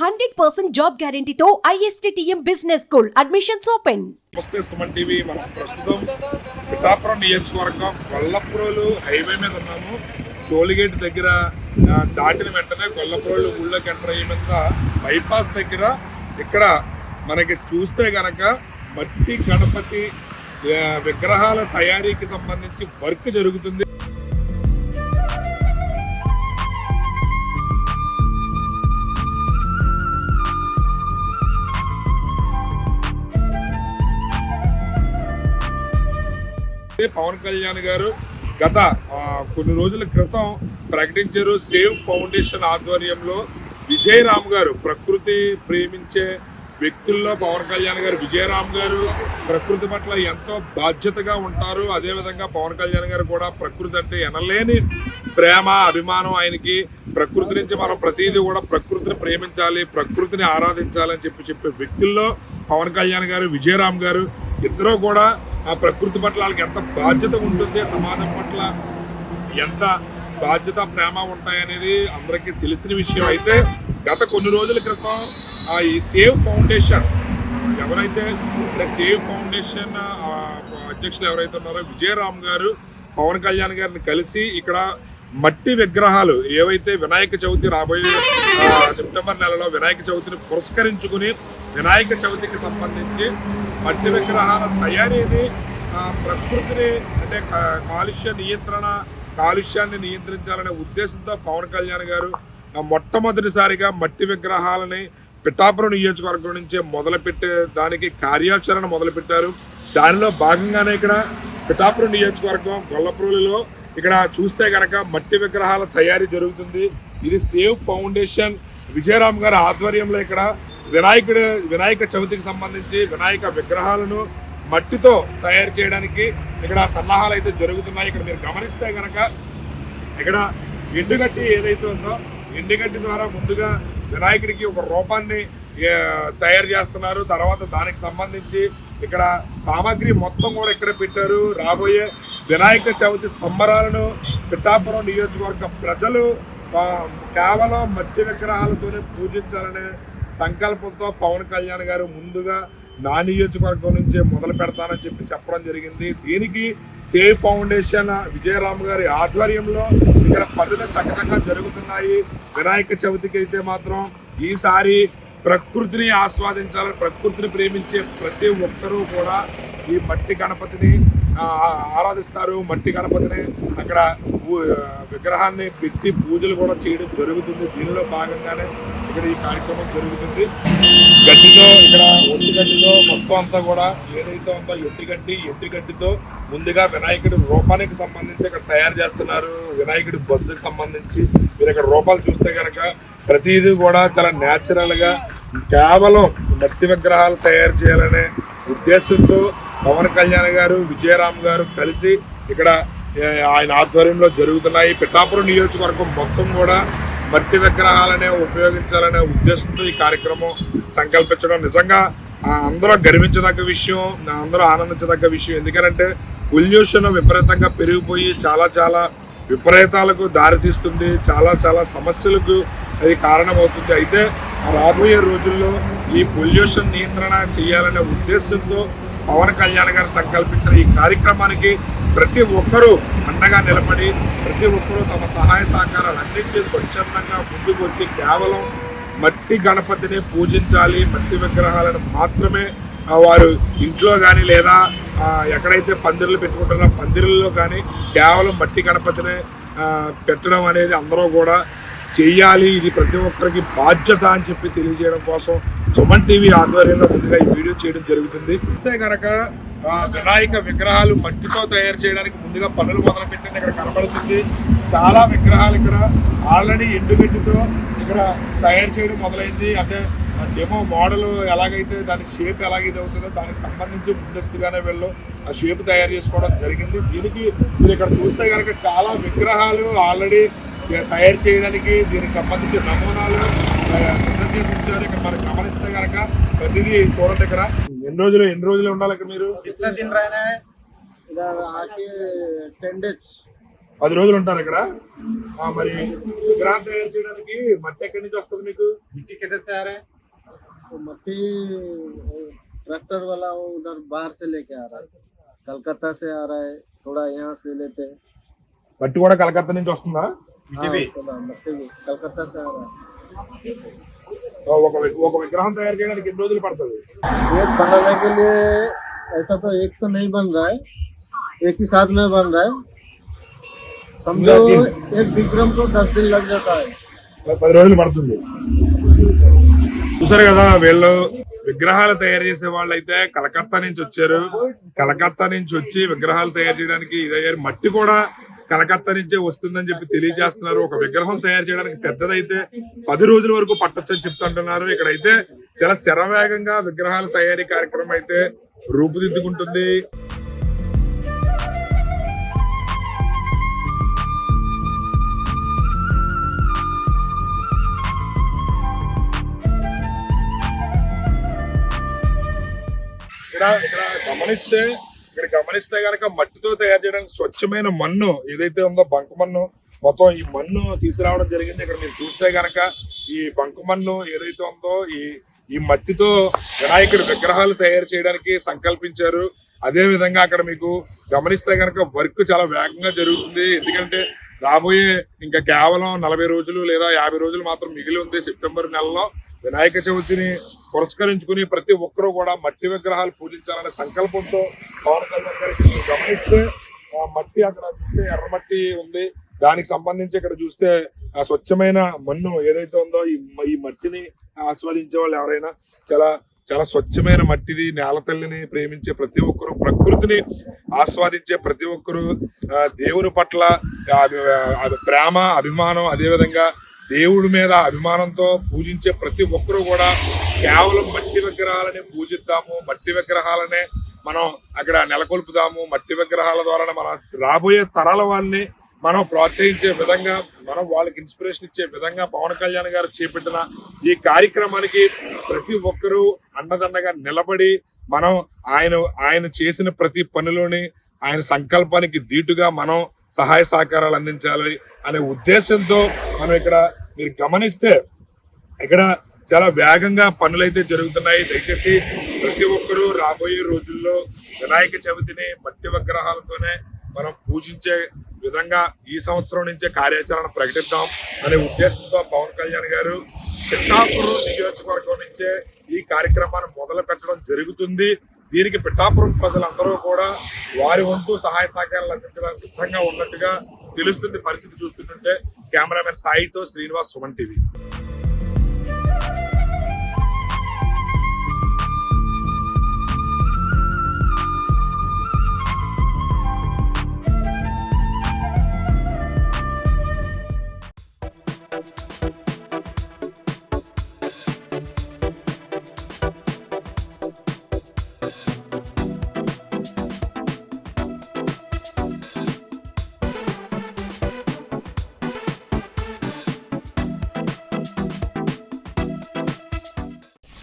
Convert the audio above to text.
Hundred percent job గ్యారంటీతో ISTM business school. Admissions open నమస్తే Suman TV మనం ప్రస్తుతం పిఠాపురం నియోజకవర్గం గొల్లప్రోలు హైవే మీద ఉన్నాము. టోల్గేట్ దగ్గర దాటిన వెంటనే గొల్లప్రోలు ఊళ్ళోకి ఎంటర్ అయ్యే మీద బైపాస్ దగ్గర ఇక్కడ మనకి చూస్తే గనక మట్టి గణపతి విగ్రహాల తయారీకి సంబంధించి వర్క్ జరుగుతుంది. పవన్ కళ్యాణ్ గారు గత కొన్ని రోజుల క్రితం ప్రకటించారు సేవ్ ఫౌండేషన్ ఆధ్వర్యంలో విజయరామ్ గారు ప్రకృతి ప్రేమించే వ్యక్తుల్లో పవన్ కళ్యాణ్ గారు విజయరామ్ గారు ప్రకృతి పట్ల ఎంతో బాధ్యతగా ఉంటారు. అదేవిధంగా పవన్ కళ్యాణ్ గారు కూడా ప్రకృతి అంటే ఎనలేని ప్రేమ అభిమానం ఆయనకి. ప్రకృతి నుంచి మనం ప్రతిదీ కూడా ప్రకృతిని ప్రేమించాలి ప్రకృతిని ఆరాధించాలని చెప్పి చెప్పే వ్యక్తుల్లో పవన్ కళ్యాణ్ గారు విజయరామ్ గారు ఇద్దరూ కూడా ఆ ప్రకృతి పట్ల వాళ్ళకి ఎంత బాధ్యత ఉంటుంది సమాజం పట్ల ఎంత బాధ్యత ప్రేమ ఉంటాయనేది అందరికీ తెలిసిన విషయం అయితే గత కొన్ని రోజుల క్రితం ఆ ఈ సేవ్ ఫౌండేషన్ ఎవరైతే సేవ్ ఫౌండేషన్ అధ్యక్షులు ఎవరైతే ఉన్నారో విజయరామ్ గారు పవన్ కళ్యాణ్ గారిని కలిసి ఇక్కడ మట్టి విగ్రహాలు ఏవైతే వినాయక చవితి రాబోయే సెప్టెంబర్ నెలలో వినాయక చవితిని పురస్కరించుకుని వినాయక చవితికి సంబంధించి మట్టి విగ్రహాల తయారీని ప్రకృతిని అంటే కాలుష్య నియంత్రణ కాలుష్యాన్ని నియంత్రించాలనే ఉద్దేశంతో పవన్ కళ్యాణ్ గారు ఆ, మొట్టమొదటిసారిగా మట్టి విగ్రహాలని పిఠాపురం నియోజకవర్గం నుంచే మొదలుపెట్టే దానికి కార్యాచరణ మొదలుపెట్టారు. దానిలో భాగంగానే ఇక్కడ పిఠాపురం నియోజకవర్గం గొల్లప్రోలులో ఇక్కడ చూస్తే కనుక మట్టి విగ్రహాల తయారీ జరుగుతుంది. ఇది సేవ్ ఫౌండేషన్. విజయరామ్ గారి ఆధ్వర్యంలో ఇక్కడ వినాయకుడు వినాయక చవితికి సంబంధించి వినాయక విగ్రహాలను మట్టితో తయారు చేయడానికి ఇక్కడ సన్నాహాలు అయితే జరుగుతున్నాయి. ఇక్కడ మీరు గమనిస్తే కనుక ఇక్కడ ఎండుగడ్డి ఏదైతే ఉందో ఎండుగడ్డి ద్వారా ముందుగా వినాయకుడికి ఒక రూపాన్ని తయారు చేస్తున్నారు. తర్వాత దానికి సంబంధించి ఇక్కడ సామాగ్రి మొత్తం కూడా ఇక్కడ పెట్టారు. రాబోయే వినాయక చవితి సంబరాలను పిఠాపురం నియోజకవర్గ ప్రజలు కేవలం మట్టి విగ్రహాలతోనే పూజించాలనే సంకల్పంతో పవన్ కళ్యాణ్ గారు ముందుగా నా నియోజకవర్గం నుంచే మొదలు పెడతానని చెప్పి చెప్పడం జరిగింది. దీనికి సేవ్ ఫౌండేషన్ విజయరామ్ గారి ఆధ్వర్యంలో ఇక్కడ పనులు చక్కచక్క జరుగుతున్నాయి. వినాయక చవితికి అయితే మాత్రం ఈసారి ప్రకృతిని ఆస్వాదించాలని ప్రకృతిని ప్రేమించే ప్రతి ఒక్కరూ కూడా ఈ మట్టి గణపతిని ఆరాధిస్తారు. మట్టి గణపతిని అక్కడ విగ్రహాన్ని పెట్టి పూజలు కూడా చేయడం జరుగుతుంది. దీనిలో భాగంగానే ఇక్కడ ఈ కార్యక్రమం జరుగుతుంది. గడ్డితో ఇక్కడ ఒట్టి గడ్డితో మొత్తం అంతా కూడా ఏదైతే ఉందో ఎట్టి గడ్డి ఎట్టి గడ్డితో ముందుగా వినాయకుడి రూపానికి సంబంధించి ఇక్కడ తయారు చేస్తున్నారు. వినాయకుడి బొజ్జకు సంబంధించి మీరు ఇక్కడ రూపాలు చూస్తే కనుక ప్రతిదీ కూడా చాలా న్యాచురల్గా కేవలం మట్టి విగ్రహాలు తయారు చేయాలనే ఉద్దేశంతో పవన్ కళ్యాణ్ గారు విజయరామ్ గారు కలిసి ఇక్కడ ఆయన ఆధ్వర్యంలో జరుగుతున్నాయి. పిఠాపురం నియోజకవర్గం మొత్తం కూడా మట్టి విగ్రహాలనే ఉపయోగించాలనే ఉద్దేశంతో ఈ కార్యక్రమం సంకల్పించడం. నిజంగా ఆ, అందరూ గర్వించదగ్గ విషయం అందరూ ఆనందించదగ్గ విషయం ఎందుకంటే పొల్యూషన్ విపరీతంగా పెరిగిపోయి చాలా చాలా విపరీతాలకు దారితీస్తుంది చాలా చాలా సమస్యలకు అది కారణమవుతుంది. అయితే రాబోయే రోజుల్లో ఈ పొల్యూషన్ నియంత్రణ చేయాలనే ఉద్దేశంతో పవన్ కళ్యాణ్ గారు సంకల్పించిన ఈ కార్యక్రమానికి ప్రతి ఒక్కరూ అండగా నిలబడి ప్రతి ఒక్కరూ తమ సహాయ సహకారాలు అందించి స్వచ్ఛందంగా ముందుకు వచ్చి కేవలం మట్టి గణపతిని పూజించాలి మట్టి విగ్రహాలను మాత్రమే వారు ఇంట్లో కానీ లేదా ఎక్కడైతే పందిర్లు పెట్టుకుంటారో పందిర్లలో కానీ కేవలం మట్టి గణపతిని పెట్టడం అనేది అందరూ కూడా చేయాలి ఇది ప్రతి ఒక్కరికి బాధ్యత అని చెప్పి తెలియజేయడం కోసం సుమన్ టీవీ ఆధ్వర్యంలో ముందుగా ఈ వీడియో చేయడం జరుగుతుంది. అంతే కనుక వినాయక విగ్రహాలు మట్టితో తయారు చేయడానికి ముందుగా పనులు మొదలుపెట్టింది ఇక్కడ కనబడుతుంది చాలా విగ్రహాలు ఇక్కడ ఆల్రెడీ ఎండుగడ్డితో ఇక్కడ తయారు చేయడం మొదలైంది. అంటే డెమో మోడల్ ఎలాగైతే దాని షేప్ ఎలాగైతే అవుతుందో దానికి సంబంధించి ముందస్తుగానే వెళ్ళు ఆ షేప్ తయారు చేసుకోవడం జరిగింది. దీనికి మీరు ఇక్కడ చూస్తే కనుక చాలా విగ్రహాలు ఆల్రెడీ తయారు చేయడానికి దీనికి సంబంధించిన నమూనాలు ఆ, సిద్ధం చేసి ఉంచారు ఇక్కడ మనం గమనిస్తే కనుక ప్రతిదీ చూడండి ఇక్కడ ఎన్ని రోజులు ఎన్ని రోజులు ఉండాలి ఇక్కడ మీరు कितना दिन रहना है इधर आके टेन डेज పది రోజులు ఉంటారు ఇక్కడ ఆ, మరి విగ్రహం తయారు చేయడానికి మట్టి ఎక్కడి నుంచి వస్తుంది మీకు मिट्टी किधर से आ रहा है तो मट्टी ट्रैक्टर वाला वो उधर बाहर से लेके आ रहा है कलकत्ता से आ रहा है थोड़ा यहाँ से लेते हैं మట్టి కూడా కలకత్తా నుంచి వస్తుందా हाँ, भी? थोड़ा मट्टी भी कलकत्ता से आ रहा है ఆ, ఒక వి- ఒక విగ్రహం తయారు చేయడానికి ఎన్ని రోజులు పడుతుంది एक बनाने के लिए ऐसा तो एक तो नहीं बन रहा है एक ही साथ में बन रहा है समझो एक विक्रम को दस दिन लग जाता है పది రోజులు పడుతుంది చూసారు కదా వీళ్ళు విగ్రహాలు తయారు చేసే వాళ్ళు అయితే కలకత్తా నుంచి వచ్చారు కలకత్తా నుంచి వచ్చి విగ్రహాలు తయారు చేయడానికి ఇదయ్యారు మట్టి కూడా కలకత్తా నుంచే వస్తుందని చెప్పి తెలియజేస్తున్నారు. ఒక విగ్రహం తయారు చేయడానికి పెద్దదైతే పది రోజుల వరకు పట్టొచ్చని చెప్తుంటున్నారు. ఇక్కడైతే చాలా శరవేగంగా విగ్రహాల తయారీ కార్యక్రమం అయితే రూపుదిద్దుకుంటుంది. ఇక్కడ ఇక్కడ గమనిస్తే గమనిస్తే గనక మట్టితో తయారు చేయడానికి స్వచ్ఛమైన మన్ను ఏదైతే ఉందో బంక మన్ను మొత్తం ఈ మన్ను తీసుకురావడం జరిగింది. ఇక్కడ మీరు చూస్తే గనక ఈ బంక మన్ను ఏదైతే ఉందో ఈ ఈ మట్టితో వినాయకుడి విగ్రహాలు తయారు చేయడానికి సంకల్పించారు. అదే విధంగా అక్కడ మీకు గమనిస్తే గనక వర్క్ చాలా వేగంగా జరుగుతుంది. ఎందుకంటే రాబోయే ఇంకా కేవలం నలభై రోజులు లేదా యాభై రోజులు మాత్రం మిగిలి ఉంది సెప్టెంబర్ నెలలో. వినాయక చవితిని పురస్కరించుకుని ప్రతి ఒక్కరూ కూడా మట్టి విగ్రహాలు పూజించాలనే సంకల్పంతో పవన్ కళ్యాణ్ గారికి గమనిస్తే ఆ మట్టి అక్కడ చూస్తే ఎర్రమట్టి ఉంది. దానికి సంబంధించి ఇక్కడ చూస్తే ఆ స్వచ్ఛమైన మన్ను ఏదైతే ఉందో ఈ ఈ మట్టిని ఆస్వాదించే వాళ్ళు ఎవరైనా చాలా చాలా స్వచ్ఛమైన మట్టిది నేల తల్లిని ప్రేమించే ప్రతి ఒక్కరు ప్రకృతిని ఆస్వాదించే ప్రతి ఒక్కరు దేవుని పట్ల ప్రేమ అభిమానం అదే విధంగా దేవుడి మీద అభిమానంతో పూజించే ప్రతి ఒక్కరూ కూడా కేవలం మట్టి విగ్రహాలని పూజిద్దాము మట్టి విగ్రహాలనే మనం అక్కడ నెలకొల్పుదాము మట్టి విగ్రహాల ద్వారా మన రాబోయే తరాల వాళ్ళని మనం ప్రోత్సహించే విధంగా మనం వాళ్ళకి ఇన్స్పిరేషన్ ఇచ్చే విధంగా పవన్ కళ్యాణ్ గారు చేపట్టిన ఈ కార్యక్రమానికి ప్రతి ఒక్కరూ అండదండగా నిలబడి మనం ఆయన ఆయన చేసిన ప్రతి పనిలోని ఆయన సంకల్పానికి ధీటుగా మనం సహాయ సహకారాలు అందించాలి అనే ఉద్దేశంతో మనం ఇక్కడ మీరు గమనిస్తే ఇక్కడ చాలా వేగంగా పనులైతే జరుగుతున్నాయి. దయచేసి ప్రతి ఒక్కరూ రాబోయే రోజుల్లో వినాయక చవితిని మట్టి విగ్రహాలతోనే మనం పూజించే విధంగా ఈ సంవత్సరం నుంచే కార్యాచరణ ప్రకటిద్దాం అనే ఉద్దేశంతో పవన్ కళ్యాణ్ గారు పిఠాపురం నియోజకవర్గం నుంచే ఈ కార్యక్రమాన్ని మొదలు పెట్టడం జరుగుతుంది. దీనికి పిఠాపురం ప్రజలందరూ కూడా వారి వంతు సహాయ సహకారాలు అందించడానికి సిద్ధంగా ఉన్నట్టుగా తెలుస్తుంది. పరిస్థితి చూస్తుంటే కెమెరామెన్ సాయితో శ్రీనివాస్ సుమన్ టీవీ.